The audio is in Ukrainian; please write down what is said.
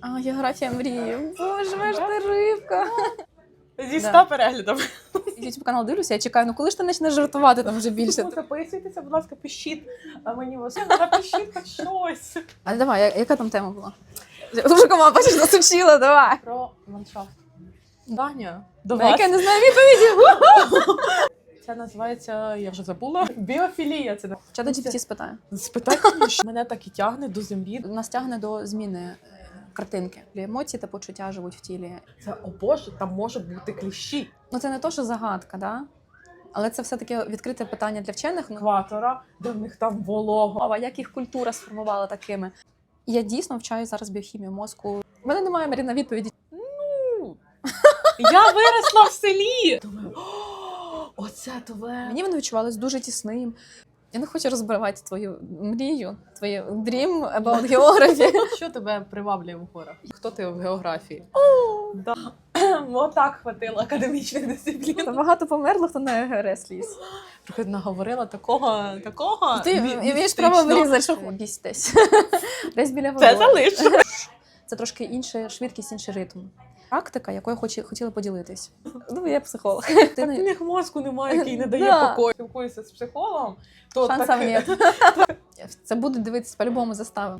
А, географія мрії. Боже, ж ти рибка. Зі Да. 100 переглядів. Ютуб канал дивлюся, я чекаю, ну коли ж ти почнеш жартувати там вже більше. Записуйтеся, будь ласка, пишіть а мені вас. Напишіть хоч щось. А давай, я- яка там тема була? Дуже команда, бачиш, нас учила, давай. Про ландшафт. Даня, до На вас. яке я не знаю відповіді. Це називається, я вже забула. Біофілія. Це Чата GPT спитає. спитай, що мене так і тягне до землі. Нас тягне до зміни картинки. Емоції та почуття живуть в тілі. Це о Боже, там може бути кліщі. Ну це не то, що загадка, да? але це все-таки відкрите питання для вчених. Ну, Екватора, де в них там волого. а як їх культура сформувала такими? Я дійсно вчаю зараз біохімію мозку. У мене немає Маріна відповіді. Ну, Я виросла в селі. Думаю, оце тве. Мені воно відчувалось дуже тісним. Я не хочу розбивати твою мрію, твою dream about geography. Що тебе приваблює в горах? Хто ти в географії? Да. Отак хватило академічних дисциплін. Багато померло, хто на ЕГРС ліс. Трохи наговорила такого, такого. Ти мі- маєш право вирізати, що бійсь десь. Десь біля Це води. залишу. Це трошки інша швидкість, інший ритм. Практика, якою хоч, хотіла поділитись. Ну, я психолог. Ти не- них мозку немає, який не дає Да. покою. Спілкуюся з психологом, то Шансів так, нет. Це буде дивитися по-любому застави.